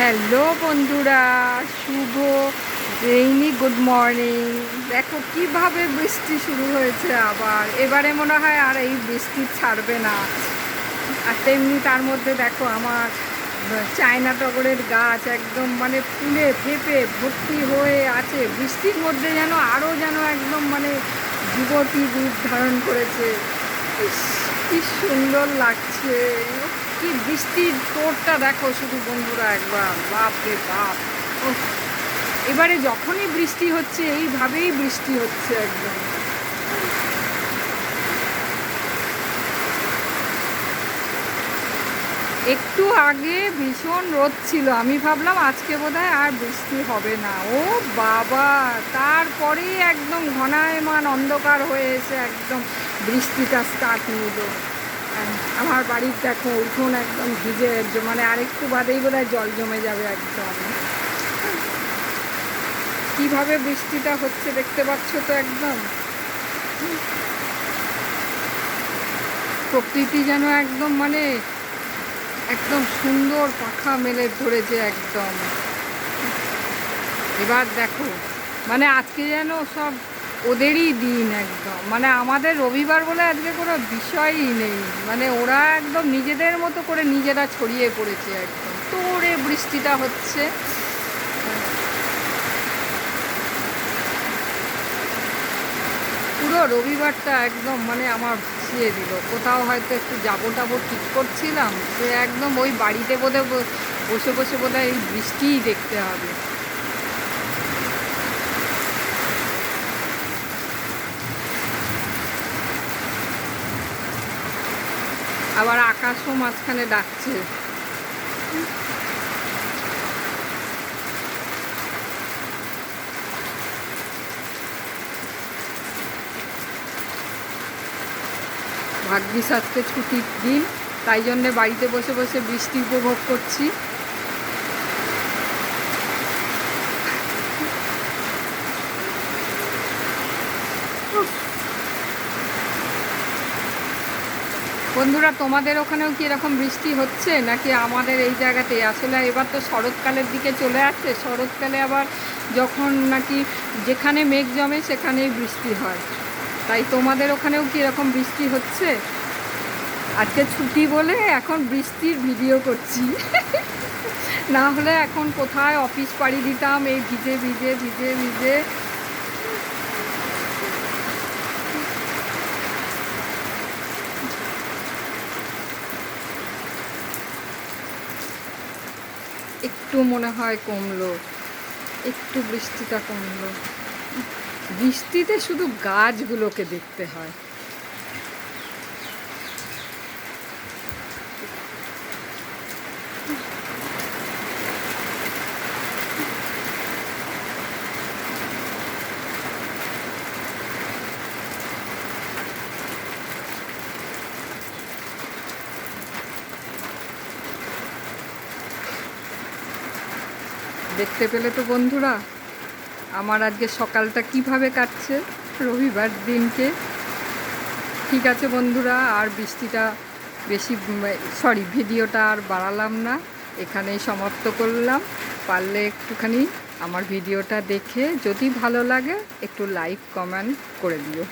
Hello বন্ধুরা, শুভ rainy, good morning. দেখো কীভাবে বৃষ্টি শুরু হয়েছে আবার। এবারে মনে হয় আর এই বৃষ্টি ছাড়বে না। আর তেমনি তার মধ্যে দেখো আমার চায়না টগরের গাছ একদম মানে ফুলে ফেপে ভর্তি হয়ে আছে। বৃষ্টির মধ্যে যেন আরও যেন একদম মানে যুবতী রূপ ধারণ করেছে। কি সুন্দর লাগছে। কি বৃষ্টির তোরটা দেখো শুধু বন্ধুরা একবার। বাপ রে বাপ। উফ, এবারে যখনই বৃষ্টি হচ্ছে এইভাবেই বৃষ্টি হচ্ছে একদম। একটু আগে ভীষণ রোদ ছিল। আমি ভাবলাম আজকে বোধহয় আর বৃষ্টি হবে না। ও বাবা তারপরেই একদম ঘনায়মান অন্ধকার হয়ে এসে একদম বৃষ্টিটা স্টার্ট নিল আমার বাড়ির দেখো, উঠোন একদম ভিজে মানে আরেকটু বাদেই বোধহয় জল জমে যাবে একদম। কীভাবে বৃষ্টিটা হচ্ছে দেখতে পাচ্ছ তো একদম? প্রকৃতি যেন একদম মানে একদম সুন্দর পাখা মেলে ধরেছে একদম। এবার দেখো মানে আজকে যেন সব ওদেরই দিন একদম। মানে আমাদের রবিবার বলে আজকে কোনো বিষয়ই নেই। মানে ওরা একদম নিজেদের মতো করে নিজেরা ছড়িয়ে পড়েছে একদম। তোরে বৃষ্টিটা হচ্ছে। পুরো রবিবারটা একদম মানে আমার ভাসিয়ে দিল। কোথাও হয়তো একটু যাব টাবো ঠিক করছিলাম। সে একদম ওই বাড়িতে বোধহয় বসে বসে বোধহয় এই বৃষ্টিই দেখতে হবে। আবার আকাশও মাঝখানে ডাকছে। ভাগ্যিস আজকে ছুটির দিন, তাই জন্যে বাড়িতে বসে বসে বৃষ্টি উপভোগ করছি। বন্ধুরা, তোমাদের ওখানেও কি এরকম বৃষ্টি হচ্ছে নাকি আমাদের এই জায়গাতে? আসলে এবার তো শরৎকালের দিকে চলে আসছে। শরৎকালে আবার যখন নাকি যেখানে মেঘ জমে সেখানেই বৃষ্টি হয়। তাই তোমাদের ওখানেও কি এরকম বৃষ্টি হচ্ছে? আজকে ছুটি বলে এখন বৃষ্টির ভিডিও করছি। না হলে এখন কোথায় অফিস পাড়ি দিতাম, এই ভিজে ভিজে ভিজে ভিজে। একটু মনে হয় কমলো একটু বৃষ্টিটা কমলো। বৃষ্টিতে শুধু গাছগুলোকে দেখতে হয়। দেখতে পেলে তো বন্ধুরা। আমার আজকে সকালটা কীভাবে কাটছে, রবিবার দিনকে। ঠিক আছে বন্ধুরা, আর বৃষ্টিটা বেশি, সরি, ভিডিওটা আর বাড়ালাম না। এখানেই সমাপ্ত করলাম। পারলে একটুখানি আমার ভিডিওটা দেখে, যদি ভালো লাগে, একটু লাইক কমেন্ট করে দিও।